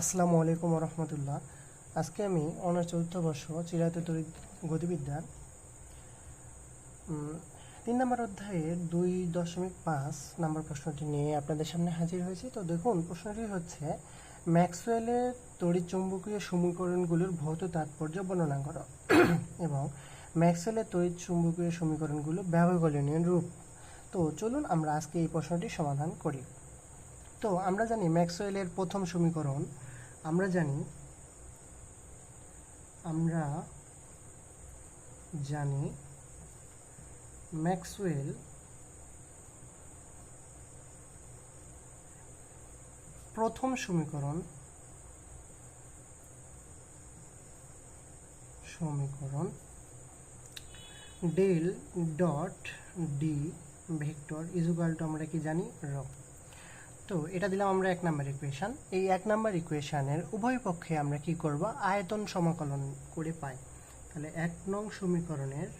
আসসালামু আলাইকুম রহমতুল্লাহ আজকে আমি অনার্স চতুর্থ বর্ষ চিরায়ত তড়িৎ গতিবিদ্যার তিন নম্বর অধ্যায়ের দুই দশমিক পাঁচ নম্বর প্রশ্নটি নিয়ে আপনাদের সামনে হাজির হয়েছি। তো দেখুন, প্রশ্নটি হচ্ছে, ম্যাক্সওয়েলের তড়িৎ চুম্বকীয় সমীকরণগুলোর ভৌত তাৎপর্য বর্ণনা করো। এবং ম্যাক্সওয়েলের তড়িৎ চুম্বকীয় সমীকরণগুলো ব্যবকলনীয় রূপ। তো চলুন আমরা আজকে এই প্রশ্নটি সমাধান করি। তো আমরা জানি ম্যাক্সওয়েলের প্রথম সমীকরণ আমরা জানি আমরা জানি ম্যাক্সওয়েল প্রথম সমীকরণ সমীকরণ del dot D vector equal to আমরা কি জানি র। তো এটা দিলাম আমরা এক নাম্বার ইকুয়েশন এই এক নাম্বার ইকুয়েশনের উভয় পক্ষে আমরা কি করব? আয়তন সমাকলন করে পাই। তাহলে এক নং সমীকরণের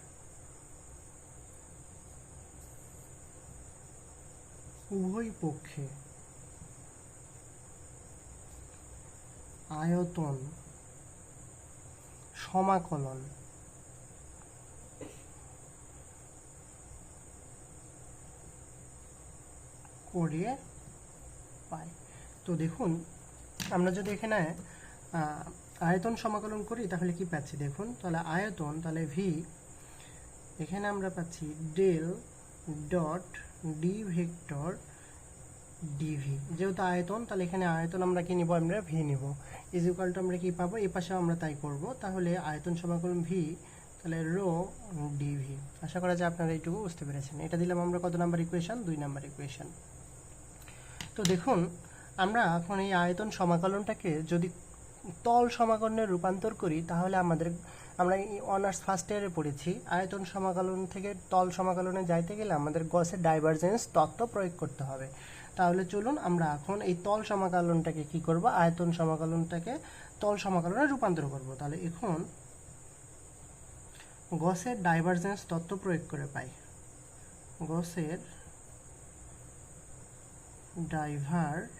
উভয় পক্ষে আয়তন সমাকলন করে পাই তো দেখুন, আমরা যদি এখানে আয়তন সমাকলন করি, তাহলে কি পাচ্ছি দেখুন? তাহলে আয়তন, তাহলে ভি এখানে আমরা পাচ্ছি del dot D vector DV যেহেতু আয়তন, তাহলে এখানে আয়তন আমরা কি নিব? আমরা ভি নিব। ইজ ইকুয়াল টু আমরা কি পাবো? এই পাশেও আমরা তাই করব। তাহলে আয়তন সমাকলন ভি তাহলে রো ডিভি আশা করা যায় আপনারা এইটুকু বুঝতে পেরেছেন। এটা দিলাম আমরা কত নাম্বার ইকুয়েশন দুই নাম্বার ইকুয়েশন তো দেখুন, আমরা এখন এই আয়তন সমাকলনটাকে যদি তল সমাকলনে রূপান্তর করি, তাহলে আমাদের, আমরা এই অনার্স ফার্স্ট ইয়ারে পড়েছি। আয়তন সমাকলন থেকে তল সমাকলনে যাইতে গেলে আমাদের গসের ডাইভারজেন্স তত্ত্ব প্রয়োগ করতে হবে। তাহলে চলুন আমরা এখন এই তল সমাকলনটাকে কি করব? আয়তন সমাকলনটাকে তল সমাকলনে রূপান্তর করব। তাহলে এখন গসের ডাইভারজেন্স তত্ত্ব প্রয়োগ করে পাই। গসের ডাইভারজেন্স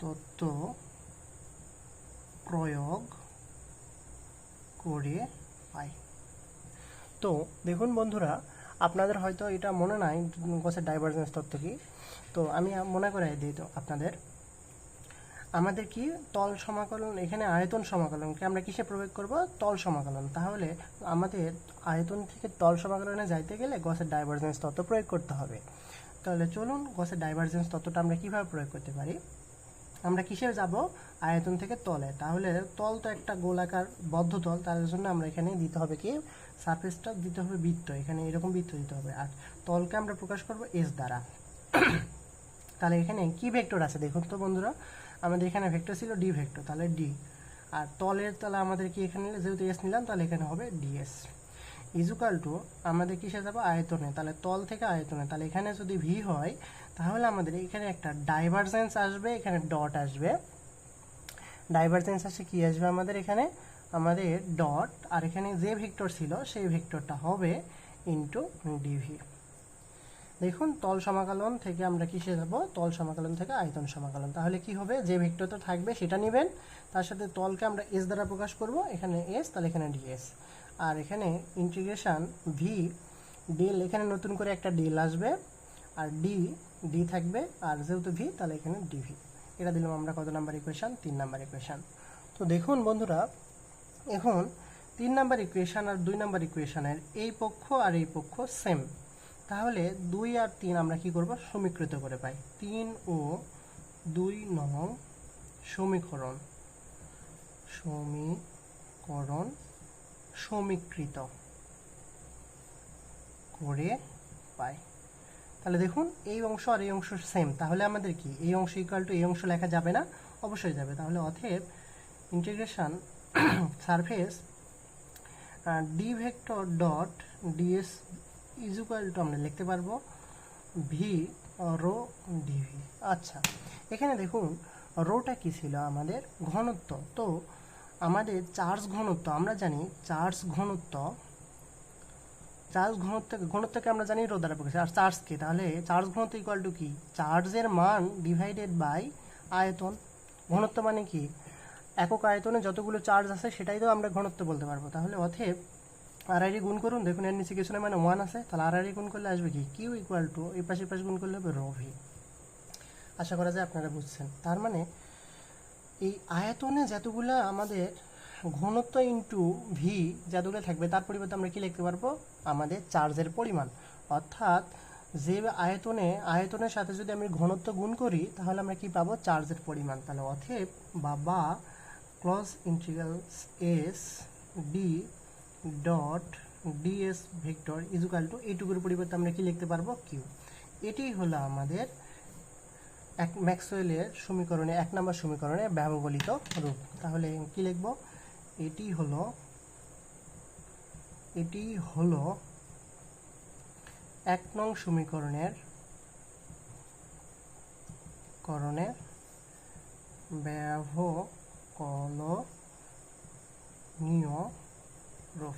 তত্ত্ব প্রয়োগ করে পাই তো দেখুন বন্ধুরা, আপনাদের হয়তো এটা মনে নাই গছের ডাইভারজেন্স তত্ত্ব কি? তো আমি মনে করাই দিই তো আপনাদের। আমাদের কি? তল সমাকলন, এখানে আয়তন সমাকলনকে আমরা কিসে প্রয়োগ করব? তল সমাকলন। তাহলে আমাদের আয়তন থেকে তল সমাকলনে যাইতে গেলে গসের ডাইভারজেন্স তত্ত্ব প্রয়োগ করতে হবে। তাহলে চলুন গসের ডাইভারজেন্স তত্ত্বটা আমরা কীভাবে প্রয়োগ করতে পারি? আমরা কিসে যাব? আয়তন থেকে তলে। তাহলে তল তো একটা গোলাকার বদ্ধ তল, তার জন্য আমরা এখানে দিতে হবে কি? সারফেসটা দিতে হবে বৃত্ত। এখানে এরকম বৃত্ত দিতে হবে। আর তলকে আমরা প্রকাশ করব এস দ্বারা। তাহলে এখানে কি ভেক্টর আছে দেখুন তো বন্ধুরা? আমাদের এখানে ভেক্টর ছিল ডি ভেক্টর তাহলে ডি আর তলের, তাহলে আমাদের কি এখানে নিলে যেহেতু এস নিলাম, তাহলে এখানে হবে ডিএস ইজুকাল টু আমাদের কিসে যাব? আয়তনে। তাহলে তল থেকে আয়তনে। তাহলে এখানে যদি ভি হয়, তাহলে আমাদের এখানে একটা ডাইভারজেন্স আসবে, এখানে ডট আসবে। ডাইভারজেন্স আসে কি আসবে আমাদের এখানে? আমাদের ডট আর এখানে যে ভেক্টর ছিল, সেই ভেক্টরটা হবে ইন্টু ডিভি দেখুন, তল সমাকলন থেকে আমরা কিসে যাব? তল সমাকলন থেকে আয়তন সমাকলন। তাহলে কি হবে? যে ভেক্টরটা থাকবে সেটা নেবেন। তার সাথে তলকে আমরা এস দ্বারা প্রকাশ করব। এখানে এস তাহলে এখানে ডিএস আর এখানে ইন্টিগ্রেশন ভি ডিল এখানে নতুন করে একটা ডিল আসবে। আর ডি ডি থাকবে। আর যেহেতু ভি তাহলে এখানে ডিভি এটা দিলাম আমরা কত নাম্বার ইকুয়েশান তিন নাম্বার ইকুয়েশান তো দেখুন বন্ধুরা, এখন তিন নাম্বার ইকুয়েশান আর দুই নাম্বার ইকুয়েশানের এই পক্ষ আর এই পক্ষ সেম তাহলে দুই আর তিন আমরা কি করব? সমীকৃত করে পাই। তিন ও দুই নং সমীকরণ। সমীকরণ সমীকৃত করে পাই। তাহলে দেখুন, এই অংশ আর এই অংশ সেম তাহলে আমাদের কি? এই অংশ ইকুয়াল টু এই অংশ লেখা যাবে না? অবশ্যই যাবে। তাহলে অথেব integration surface D vector dot DS is equal to আমরা লিখতে পারব ভি রো ডিভি আচ্ছা এখানে দেখুন রোটা কি ছিল আমাদের ঘনত্ব? তো আমাদের চার্জ ঘনত্ব, আমরা জানি চার্জ ঘনত্ব চার্জ ঘনত্ব, ঘনত্বকে আমরা জানি রো দ্বারা প্রকাশ আর চার্জকে তাহলে চার্জ ঘনত্ব ইকুয়াল টু কি? চার্জের মান ডিভাইডেড বাই আয়তন। ঘনত্ব মানে কি? একক আয়তনে যতগুলো চার্জ আছে, সেটাই তো আমরা ঘনত্ব বলতে পারব। তাহলে অথেব আই গুণ করুন, দেখুন এর নিচে কিছু না মানে ওয়ান আছে, তাহলে আই গুণ করলে আসবে কি? কিউ ইকুয়াল টু এই পাশে পাশে গুণ করলে হবে রো ভি আশা করা যায় আপনারা বুঝছেন। তার মানে এই আয়তনে যতগুলো আমাদের ঘনত্ব ইন্টু ভি যতগুলো থাকবে, তার পরিবর্তে আমরা কি লিখতে পারব? আমাদের চার্জের পরিমাণ। অর্থাৎ, যে আয়তনে, আয়তনের সাথে যদি আমি ঘনত্ব গুণ করি, তাহলে আমরা কি পাবো? চার্জের পরিমাণ। তাহলে অথেব বা বা closed integral S D dot DS vector equal to এইটুকুর পরিবর্তে আমরা কি লিখতে পারব? কিউ এটি হলো আমাদের এক ম্যাক্সওয়েলের সমীকরণে, এক নম্বর সমীকরণে ব্যবহলিত রূপ। তাহলে কি লিখব? এটি হলো এটি হলো এক নং সমীকরণের করণের ব্যবকলনীয় রূপ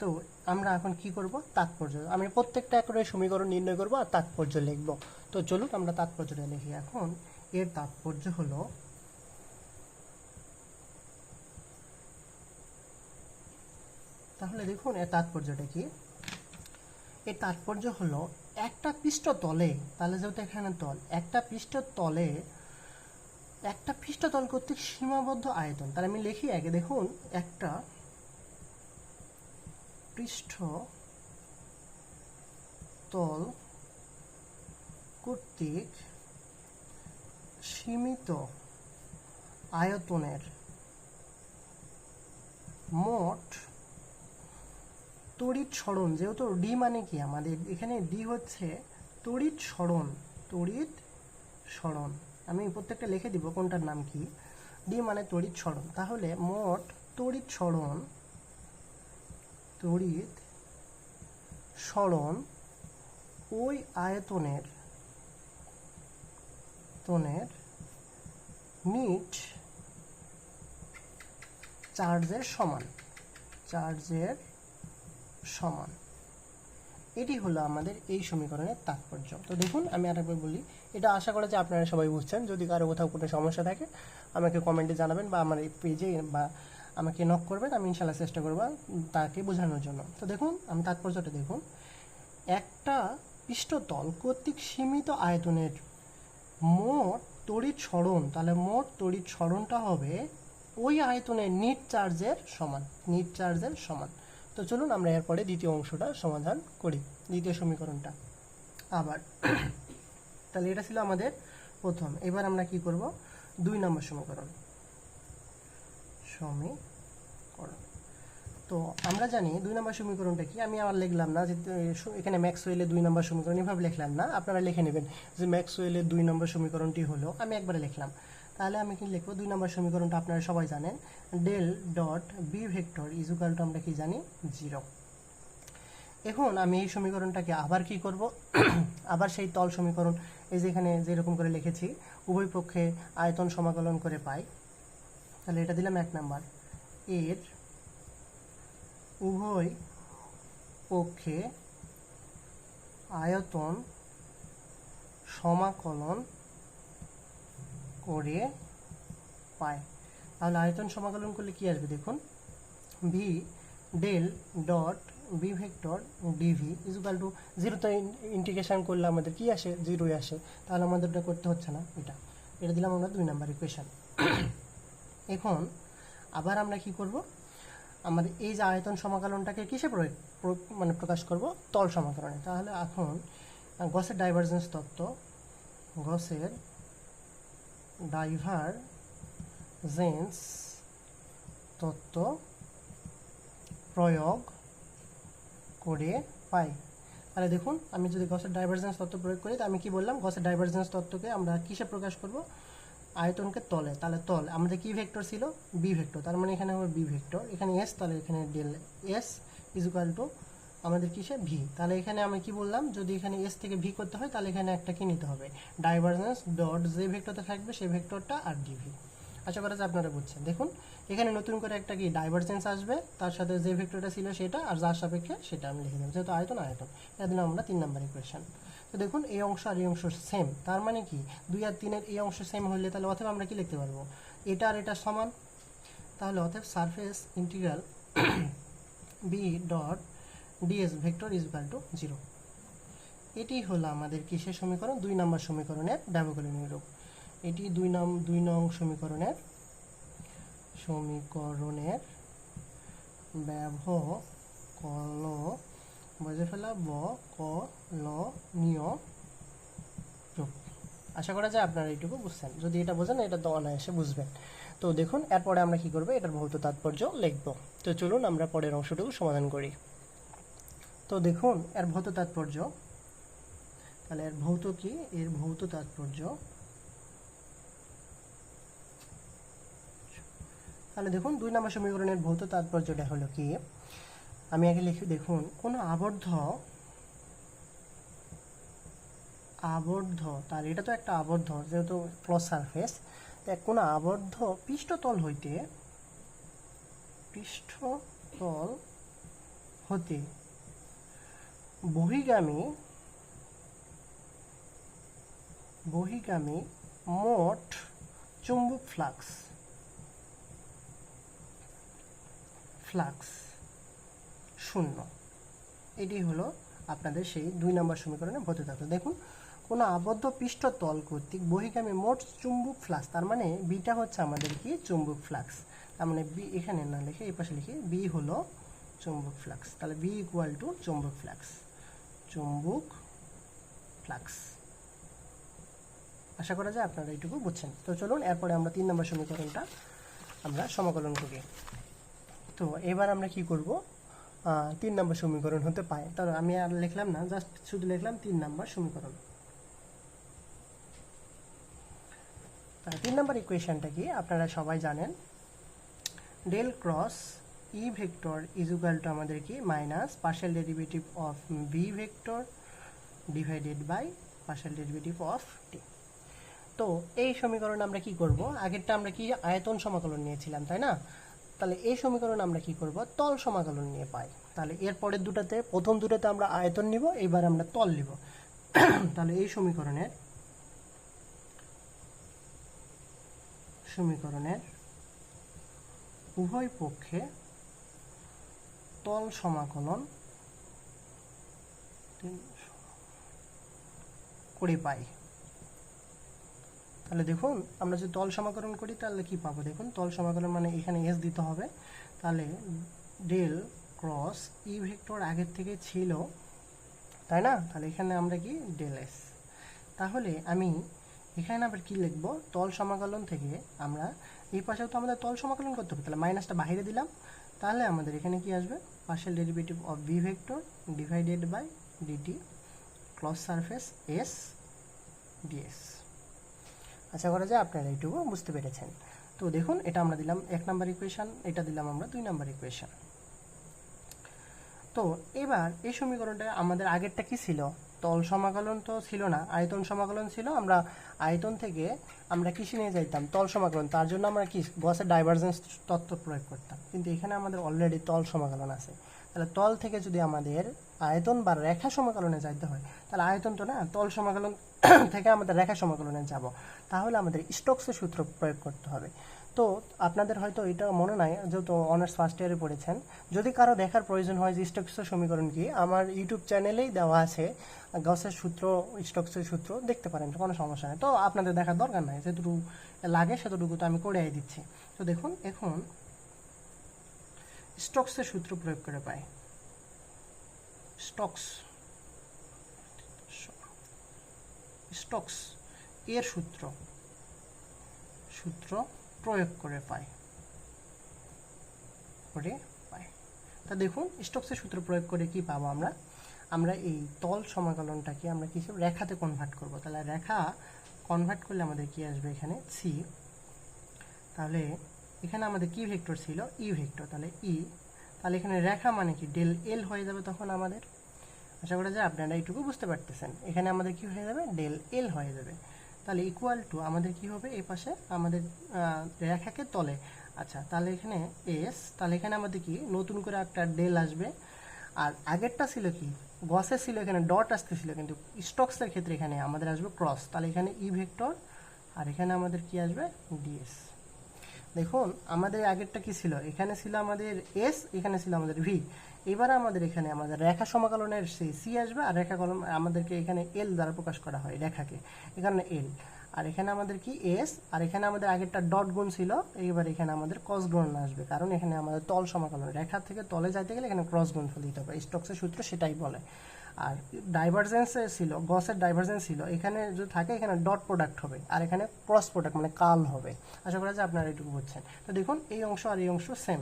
তো আমরা এখন কি করব? তাৎপর্য। আমি প্রত্যেকটা করে সমীকরণ নির্ণয় করব আর তাৎপর্য লিখব। তো চলুন আমরা তাৎপর্যটা লিখি এখন। এর তাৎপর্য হলো তাহলে দেখুন এর তাৎপর্যটা কি? এর তাৎপর্য হলো একটা পৃষ্ঠ তলে, তাহলে যেহেতু এখানে তল, একটা পৃষ্ঠ তলে, একটা পৃষ্ঠতল কর্তৃক সীমাবদ্ধ আয়তন। তাহলে আমি লিখি আগে, দেখুন, একটা পৃষ্ঠ তল কর্তৃক সীমিত আয়তনের মোট তড়িৎ সরণ, যেহেতু ডি মানে কি আমাদের? এখানে ডি হচ্ছে তড়িৎ সরণ তড়িৎ সরণ। আমি প্রত্যেকটা লিখে দিব কোনটার নাম কি? ডি মানে তড়িৎ সরণ। তাহলে মোট তড়িৎ সরণ তড়িৎ সরণ ওই আয়তনের, তনের নিট চার্জের সমান চার্জের সমান। এটি হলো আমাদের এই সমীকরণের তাৎপর্য। তো দেখুন, আমি আরেকবার বলি, এটা আশা করা যে আপনারা সবাই বুঝছেন। যদি কারও কোথাও কোনো সমস্যা থাকে, আমাকে কমেন্টে জানাবেন বা আমার এই পেজে বা আমাকে নক করবেন, আমি ইনশাল্লাহ চেষ্টা করব তাকে বোঝানোর জন্য। তো দেখুন, আমি তাৎপর্যটা দেখুন। একটা পৃষ্ঠতল কর্তৃক সীমিত আয়তনের মোট তড়িৎ সরণ, তাহলে মোট তড়িৎ সরণটা হবে ওই আয়তনের নিট চার্জের সমান নিট চার্জের সমান। তো চলুন আমরা এরপরে দ্বিতীয় অংশটা সমাধান করি, দ্বিতীয় সমীকরণটা। আবার, তাহলে এটা ছিল আমাদের প্রথম। এবার আমরা কি করব? দুই নম্বর সমীকরণ। সমীকরণ তো আমরা জানি দুই নম্বর সমীকরণটা কি? আমি আবার লিখলাম না যে এখানে ম্যাক্সওয়েলের দুই নম্বর সমীকরণ এভাবে লিখলাম না। আপনারা লিখে নেবেন যে ম্যাক্সওয়েলের দুই নম্বর সমীকরণটি হলো, আমি একবারে লিখলাম। তাহলে আমি কি লিখব? দুই নম্বর সমীকরণটা আপনারা সবাই জানেন। Del dot B vector equal to আমরা কি জানি? জিরো এখন আমি এই সমীকরণটাকে আবার কি করব? আবার সেই তল সমীকরণ, এই যেখানে যেরকম করে লিখেছি, উভয় পক্ষে আয়তন সমাকলন করে পাই। তাহলে এটা দিলাম এক নাম্বার। এর উভয় পক্ষে আয়তন সমাকলন করে পায়। তাহলে আয়তন সমাকলন করলে কি আসবে দেখুন? V del dot B vector DV equal to জিরোতে ইন্টিগ্রেশন করলে আমাদের কি আসে? জিরোই আসে। তাহলে আমাদের ওটা করতে হচ্ছে না এটা। এটা দিলাম আমরা দুই নাম্বার ইকুয়েশন এখন আবার আমরা কি করব? আমাদের এই যে আয়তন সমাকলনটাকে কিসে প্রয়োগ মানে প্রকাশ করব? তল সমাকলনে। তাহলে এখন, গসের ডাইভারজেন্স তত্ত্ব, গসের ডাইভারজেন্স তত্ত্ব প্রয়োগ করে পাই। তাহলে দেখুন, আমি যদি গসের ডাইভারজেন্স তত্ত্ব প্রয়োগ করি, তো আমি কি বললাম? গসের ডাইভারজেন্স তত্ত্বকে আমরা কিসে প্রকাশ করব? আয়তনকে তলে, তাহলে তল, আমাদের কি ভেক্টর ছিল? বি ভেক্টর, তার মানে এখানে হবে বি ভেক্টর, এখানে এস তাহলে এখানে ডেল এস ইজুকাল টু আমাদের কিসে? ভি তাহলে এখানে আমি কি বললাম? যদি এখানে এস থেকে ভি করতে হয়, তাহলে এখানে একটা কি নিতে হবে? ডাইভারজেন্স ডট যে ভেক্টরটা থাকবে সেই ভেক্টরটা আর ডিভি আশা করা যায় আপনারা বুঝছেন। দেখুন, এখানে নতুন করে একটা কি ডাইভারজেন্স আসবে, তার সাথে যে ভেক্টরটা ছিল সেটা, আর যার সাপেক্ষে সেটা আমি লিখে দেবো যেহেতু আয়তন আয়তন এটা দিলাম আমরা তিন নাম্বার ইকুয়েশন তো দেখুন এই অংশ আর এই অংশ সেম তার মানে কি? দুই আর তিনের এই অংশ সেম হলে তাহলে অথবা আমরা কি লিখতে পারব? এটা আর এটা সমান। তাহলে অতএব surface integral B dot DS vector is equal to zero এটি হলো আমাদের কিসের সমীকরণ? দুই নম্বর সমীকরণের ব্যবকলনীয় রূপ। এটি দুই নং দুই নং সমীকরণের সমীকরণের ব্যবকল বজে ফেলা ব, ক, ল নিয় আশা করা যায় আপনারা এইটুকু বুঝছেন। যদি এটা বোঝেন, এটা তো অনায়াসে বুঝবেন। তো দেখুন, এরপরে আমরা কি করব? এটার ভৌত তাৎপর্য লিখব। তো চলুন আমরা পরের অংশটুকু সমাধান করি। তো দেখুন, এর ভৌত তাৎপর্য। তাহলে এর ভৌত কি? এর ভৌত তাৎপর্য। তাহলে দেখুন, দুই নম্বর সমীকরণের ভৌত তাৎপর্যটা হলো কি? আমি আগে লিখি, দেখুন, কোন আবদ্ধ আবদ্ধ, তার, এটা তো একটা আবদ্ধ, যেহেতু ক্লস সারফেস কোনো আবদ্ধ পৃষ্ঠতল হইতে, পৃষ্ঠতল হতে বহিগামী বহিগামী মোট চুম্বক ফ্লাক্স ফ্লাক্স। শূন্য। এটি হলো আপনাদের সেই দুই নম্বর সমীকরণে ভৌত তত্ত্ব দেখুন, কোনো আবদ্ধ পৃষ্ঠতল কর্তৃক বহিগামী মোট চুম্বক ফ্লাক্স, তার মানে বিটা হচ্ছে আমাদের কি? চুম্বক ফ্লাক্স। তার মানে বি এখানে না লিখে এই পাশে লিখি, বি হলো চুম্বক ফ্লাক্স। তাহলে বি ইকুয়াল টু চুম্বক ফ্লাক্স। চুম্বক ফ্লাক্স। আশা করা যায় আপনারা এইটুকু বুঝছেন। তো চলুন, এরপরে আমরা তিন নম্বর সমীকরণটা আমরা সমাকলন করি। তো এবার আমরা কি করব? তিন নম্বর সমীকরণ হতে পায় তাহলে আমি আর লিখলাম না জাস্ট শুধু লিখলাম তিন নম্বর সমীকরণ। তিন নম্বর ইকুয়েশনটা কি? আপনারা সবাই জানেন। Del cross E vector is to আমাদের কি? Minus partial derivative of B vector divided by partial derivative of T তো এই সমীকরণ আমরা কি করব? আগেরটা আমরা কি আয়তন সমাকলন নিয়েছিলাম, তাই না? তাহলে এই সমীকরণ আমরা কি করব? তল সমাকলন নিয়ে পাই। তাহলে এর পরের দুটাতে, প্রথম দুটাতে আমরা আয়তন নিব এবার আমরা তল নিব। তাহলে এই সমীকরণের সমীকরণের উভয় পক্ষে তল সমাকলন করে পাই। তাহলে দেখুন, আমরা যদি তল সমাকলন করি, তাহলে কি পাবো? দেখুন, তল সমাকলন মানে এখানে এস দিতে হবে। তাহলে ডেল ক্রস ই ভেক্টর আগের থেকে ছিল, তাই না? তাহলে এখানে আমরা কি? ডেল এস তাহলে আমি এখানে আবার কি লিখব? তল সমাকলন থেকে আমরা এই পাশেও তো আমাদের তল সমাকলন করতে হবে। তাহলে মাইনাসটা বাইরে দিলাম। তাহলে আমাদের এখানে কি আসবে? Partial derivative of B vector divided by DT closed surface S DS আশা করা যায় আপনারা এইটুকু বুঝতে পেরেছেন। তো দেখুন, এটা আমরা দিলাম এক নাম্বার ইকুয়েশন এটা দিলাম আমরা দুই নাম্বার ইকুয়েশন তো এবার এই সমীকরণটা আমাদের আগেরটা কি ছিল? তল সমাকলন তো ছিল না, আয়তন সমাকলন ছিল। আমরা আয়তন থেকে আমরা কিসে নিয়ে যাইতাম, তল সমাকলন। তার জন্য আমরা কি গসের ডাইভারজেন্স তত্ত্ব প্রয়োগ করতাম। কিন্তু এখানে আমাদের অলরেডি তল সমাকলন আছে। তাহলে তল থেকে যদি আমাদের আয়তন বা রেখা সমাকলনে যাইতে হয়, তাহলে আয়তন তো না, তল সমাকলন থেকে আমাদের রেখা সমাকলনে যাব। তাহলে আমাদের স্টোকসের সূত্র প্রয়োগ করতে হবে। তো আপনাদের হয়তো এটা মনে নাই, যেহেতু অনার্স ফার্স্ট ইয়ারে পড়েছেন। যদি কারও দেখার প্রয়োজন হয় যে স্টোকসের সমীকরণ কি, আমার ইউটিউব চ্যানেলেই দেওয়া আছে গসের সূত্র, স্টোকসের সূত্র, দেখতে পারেন, কোনো সমস্যা নেই। তো আপনাদের দেখার দরকার নাই, যেটুকু লাগে সেতটুকু তো আমি করে দিচ্ছি। তো দেখুন, এখন স্টকসের সূত্র প্রয়োগ করে পাই। স্টকস। স্টকস এর সূত্র। সূত্র প্রয়োগ করে পাই। করে পাই। তা দেখুন, স্টকসের সূত্র প্রয়োগ করে কি পাবো আমরা? আমরা এই তল সমাকলনটাকে আমরা কিছু রেখাতে কনভার্ট করব? তাহলে রেখা কনভার্ট করলে আমাদের কি আসবে এখানে? সি তাহলে এখানে আমাদের কি ভেক্টর ছিল? ই ভেক্টর তাহলে ই তাহলে এখানে রেখা মানে কি? ডেল এল হয়ে যাবে তখন আমাদের। আশা করা যায় আপনারা এইটুকু বুঝতে পারতেছেন। এখানে আমাদের কি হয়ে যাবে? ডেল এল হয়ে যাবে। তাহলে ইকুয়াল টু আমাদের কি হবে? এই পাশে আমাদের রেখাকে তলে। আচ্ছা তাহলে এখানে এস তাহলে এখানে আমাদের কি? নতুন করে একটা ডেল আসবে। আর আগেরটা ছিল কি? গসে ছিল এখানে, ডট আসতেছিল কিন্তু স্টকসের ক্ষেত্রে এখানে আমাদের আসবে ক্রস তাহলে এখানে ই ভেক্টর আর এখানে আমাদের কি আসবে? ডিএস দেখুন, আমাদের আগেরটা কি ছিল? এখানে ছিল আমাদের এস এখানে ছিল আমাদের ভি এবার আমাদের এখানে আমাদের রেখা সমাকলনের সেই সি আসবে, আর রেখা কলম আমাদেরকে এখানে এল দ্বারা প্রকাশ করা হয় রেখাকে। এখানে এল আর এখানে আমাদের কি? এস আর এখানে আমাদের আগেরটা ডট গুণ ছিল, এইবার এখানে আমাদের ক্রস গুণ আসবে, কারণ এখানে আমাদের তল সমাকলন। রেখা থেকে তলে যাইতে গেলে এখানে ক্রস গুণ ফেলে দিতে হবে স্টকসের সূত্র সেটাই বলে। আর ডাইভারজেন্স ছিল গসের ডাইভারজেন্স ছিল, এখানে যদি থাকে এখানে ডট প্রোডাক্ট হবে, আর এখানে ক্রস প্রোডাক্ট মানে কাল হবে। আশা করা যায় আপনারা এটুকু বুঝছেন। তো দেখুন, এই অংশ আর এই অংশ সেম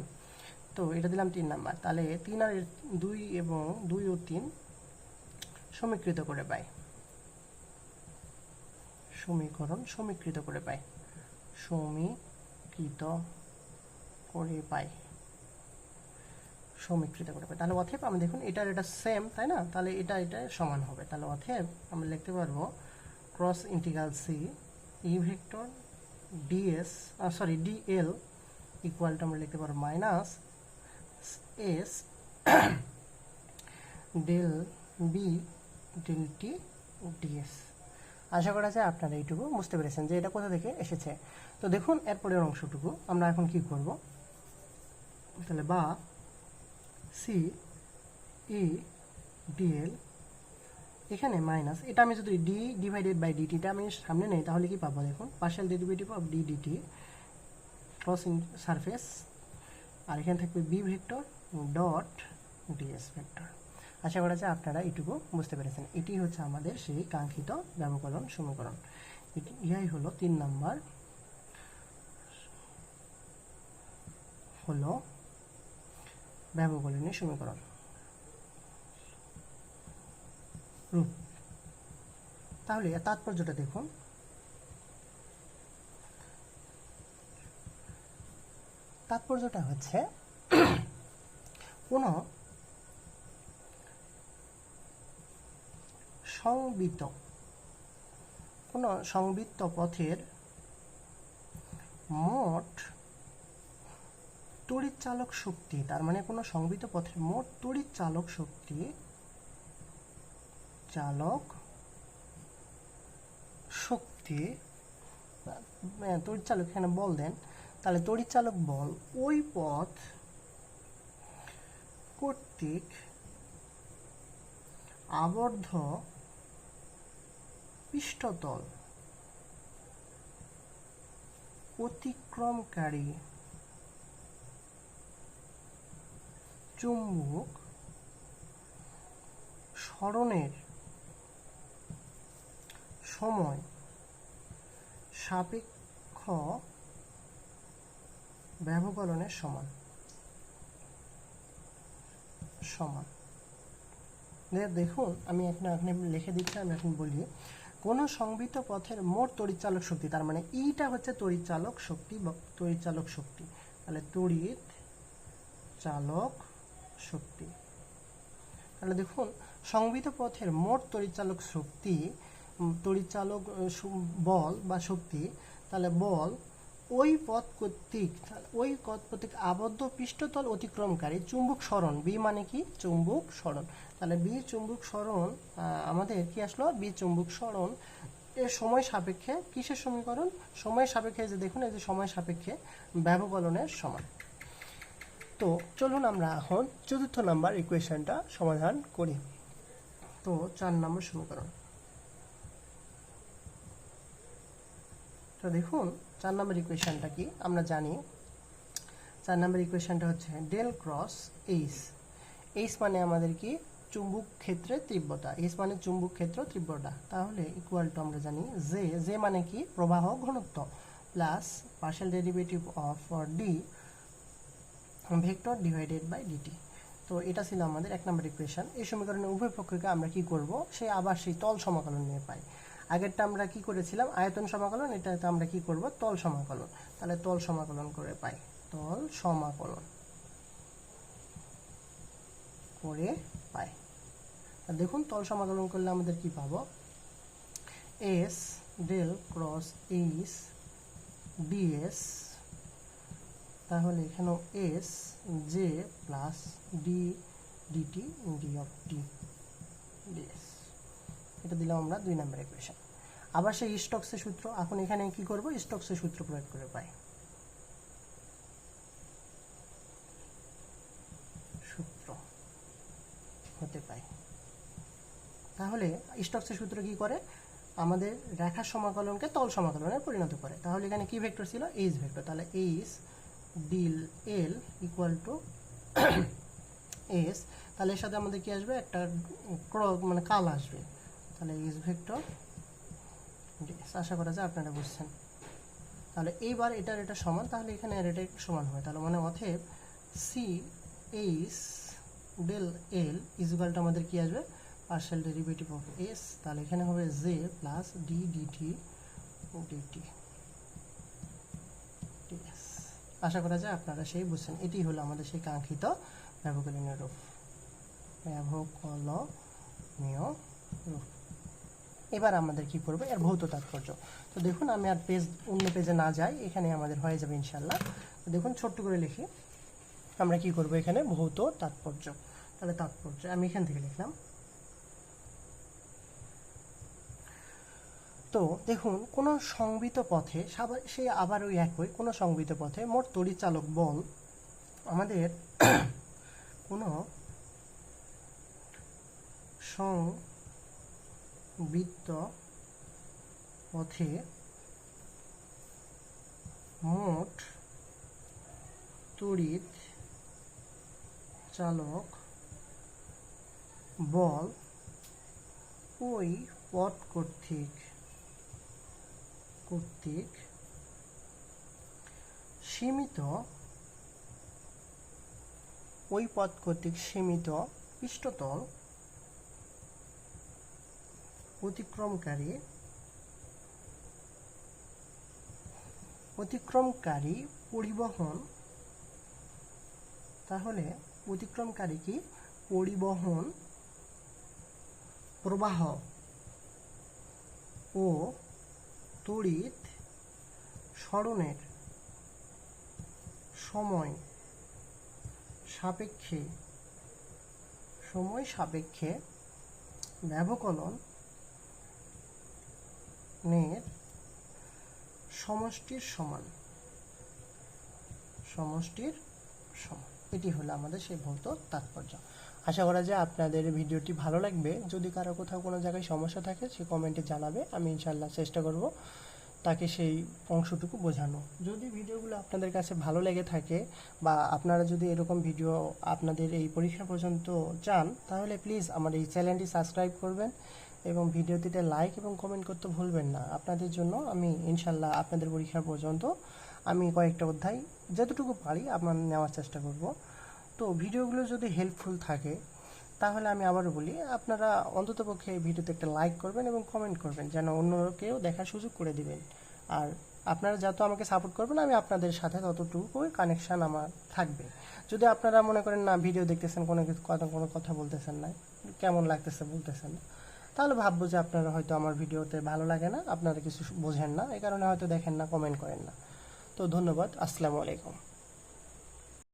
তো এটা দিলাম তিন নাম্বার। তাহলে তিন আর দুই এবং দুই ও তিন সমীকৃত করে পাই। সমীকরণ সমীকৃত করে পাই। সমীকৃত করে পাই। সমীকৃত করে পাই। তাহলে অথেব আমরা দেখুন এটার এটা সেম তাই না? তাহলে এটা এটা সমান হবে। তাহলে অথেব আমরা লিখতে পারব cross integral C E vector DS sorry DL ইকুয়ালটা আমরা লিখতে পারব minus S del B del T DS আশা করা যায় আপনারা এইটুকু বুঝতে পেরেছেন যে এটা কোথা থেকে এসেছে। তো দেখুন এরপরের অংশটুকু। আমরা এখন কি করব? তাহলে বা সি ই ডিএল এখানে মাইনাস এটা আমি যদি ডি ডিভাইডেড বাই ডিটিটা আমি সামনে নেই, তাহলে কি পাবো দেখুন? Partial derivative of D DT cross in surface আর এখানে থাকবে B vector dot DS vector আশা করা যায় আপনারা এটুকু বুঝতে পেরেছেন। এটি হচ্ছে আমাদের সেই কাঙ্ক্ষিত ব্যবকলন সমীকরণ। ইহাই হলো তিন নাম্বার হলো ব্যবকলনীয় সমীকরণ। রূপ তাহলে তাৎপর্যটা দেখুন। তাৎপর্যটা হচ্ছে কোনো সংবিত কোনো সংবৃত্ত পথের মোট তড়িৎ চালক শক্তি তার মানে কোনো সংবৃত পথের মোট তড়িৎ চালক শক্তি চালক শক্তি আহ, তড়িৎ চালক এখানে বল দেন তাহলে তড়িৎ চালক বল ওই পথ কর্তৃক আবদ্ধ পৃষ্ঠতল অতিক্রমকারী চুম্বক স্মরণের সময় সাপেক্ষ ব্যবকলনের সমান। সমান। দেখুন, আমি এখন, এখানে লিখে দিচ্ছি, আমি এখন বলি, কোনো সংবৃত পথের মোট তড়িৎচালক শক্তি, তার মানে ইটা হচ্ছে তড়িৎচালক শক্তি বা তড়িৎচালক শক্তি। তাহলে তড়িৎ চালক শক্তি। তাহলে দেখুন, সংবৃত পথের মোট তড়িৎচালক শক্তি তড়িৎচালক বল বা শক্তি, তাহলে বল ওই পথ কর্তৃক, ওই পথ কর্তৃক আবদ্ধ পৃষ্ঠতল অতিক্রমকারী চুম্বক সরণ, বি মানে কি? চুম্বক সরণ। তাহলে বি চুম্বক সরণ আমাদের কি আসলো? বি চুম্বক সরণ এর সময় সাপেক্ষে কিসের সমীকরণ? সময় সাপেক্ষে যে দেখুন, এই যে সময় সাপেক্ষে ব্যবকলনের সমান। তো চলুন আমরা এখন চতুর্থ নাম্বার ইকুয়েশনটা সমাধান করি। তো চার নম্বর সমীকরণ। তো দেখুন চার নম্বর ইকুয়েশনটা কি? আমরা জানি। চার নম্বর ইকুয়েশনটা হচ্ছে ডেল ক্রস এইচ এইচ মানে আমাদের কি? চুম্বক ক্ষেত্রের তীব্রতা। এইচ মানে চুম্বক ক্ষেত্র তীব্রতা। তাহলে ইকুয়াল টু আমরা জানি জে জে মানে কি? প্রবাহ ঘনত্ব plus partial derivative of D vector divided by DT তো এটা ছিল আমাদের এক নম্বর ইকুয়েশন এই সমীকরণের উভয় পক্ষকে আমরা কি করব? সে আবার সেই তল সমাকলন নিয়ে পাই। আগেরটা আমরা কি করেছিলাম? আয়তন সমাকলন, এটাতে আমরা কি করব? তল সমাকলন। তাহলে তল সমাকলন করে পাই। তল সমাকলন করে পাই। দেখুন, তল সমাকলন করলে আমাদের কি পাবো? S del cross H DS তাহলে এখানেও S J plus D DT D of T DS এটা দিলাম আমরা দুই নম্বর ইকুয়েশন আবার সেই স্টকসের সূত্র, এখন এখানে কি করব? স্টকসের সূত্র প্রয়োগ করে পাই। সূত্র হতে পাই। তাহলে স্টকসের সূত্র কি করে? আমাদের রেখার সমাকলনকে তল সমাকলনে পরিণত করে। তাহলে এখানে কি ভেক্টর ছিল? এইচ ভেক্টর তাহলে H DL L equal to S তাহলে এর সাথে আমাদের কি আসবে? একটা ক্র মানে কাল আসবে। তাহলে এইচ ভেক্টর আশা করা যায় আপনারা বুঝছেন। তাহলে এইবার এটার এটা সমান, তাহলে এখানে আর এটা একটু সমান হয়। তাহলে মানে অথব সি এইচ ডেল এল ইজুকালটা আমাদের কি আসবে? পার্শিয়াল ডেরিভেটিভ অফ এস তাহলে এখানে হবে J plus D DT DT আশা করা যায় আপনারা সেই বুঝছেন। এটি হলো আমাদের সেই কাঙ্ক্ষিত ব্যবকলনীয় রূপ। ব্যবকলনীয় রূপ। এবার আমাদের কি করব? এর ভৌত তাৎপর্য। তো দেখুন, আমি আর পেজ অন্য পেজে না যাই, এখানে আমাদের হয়ে যাবে ইনশাল্লাহ তো দেখুন, ছোট্ট করে লিখি। আমরা কি করব এখানে? ভৌত তাৎপর্য। তাহলে তাৎপর্য, আমি এখান থেকে লিখলাম। তো দেখুন, কোনো সংবিত পথে সে আবার ওই একই, কোনো সংবিত পথে মোট তড়িৎচালক বল আমাদের কোনো সংবৃত্ত পথে মোট তড়িৎ চালক বল ওই পথ কর্তৃক কর্তৃক সীমিত, ওই পথ কর্তৃক সীমিত পৃষ্ঠতল অতিক্রমকারী অতিক্রমকারী পরিবহন, তাহলে অতিক্রমকারী কি? পরিবহন প্রবাহ ও তড়িৎ সরণের সময় সাপেক্ষে সময় সাপেক্ষে ব্যবকলন নের সমষ্টির সমান। সমষ্টির সমান। এটি হলো আমাদের সেই ভৌত তাৎপর্য। আশা করা যায় আপনাদের ভিডিওটি ভালো লাগবে। যদি কারও কোথাও কোনো জায়গায় সমস্যা থাকে, সে কমেন্টে জানাবে। আমি ইনশাল্লাহ চেষ্টা করব তাকে সেই অংশটুকু বোঝানো যদি ভিডিওগুলো আপনাদের কাছে ভালো লেগে থাকে বা আপনারা যদি এরকম ভিডিও আপনাদের এই পরীক্ষা পর্যন্ত চান, তাহলে প্লিজ আমার এই চ্যানেলটি সাবস্ক্রাইব করবেন। এবং ভিডিওটিতে লাইক এবং কমেন্ট করতে ভুলবেন না। আপনাদের জন্য আমি ইনশাল্লাহ আপনাদের পরীক্ষা পর্যন্ত আমি কয়েকটা অধ্যায় যতটুকু পারি আপনার নেওয়ার চেষ্টা করব। তো ভিডিওগুলো যদি হেল্পফুল থাকে, তাহলে আমি আবারও বলি, আপনারা অন্ততপক্ষে ভিডিওতে একটা লাইক করবেন এবং কমেন্ট করবেন, যেন অন্য কেউ দেখার সুযোগ করে দিবেন। আর আপনারা যত আমাকে সাপোর্ট করবেন, আমি আপনাদের সাথে ততটুকুই কানেকশান আমার থাকবে। যদি আপনারা মনে করেন, না, ভিডিও দেখতেছেন, কোনো কোনো কথা বলতেছেন না, কেমন লাগতেছে, বলতেছেন না। তাহলে ভাববো যে আপনারা হয়তো আমার ভিডিওতে ভালো লাগে না, আপনারা কিছু বোঝেন না, এই কারণে হয়তো দেখেন না কমেন্ট করেন না। তো ধন্যবাদ, আসসালামু আলাইকুম।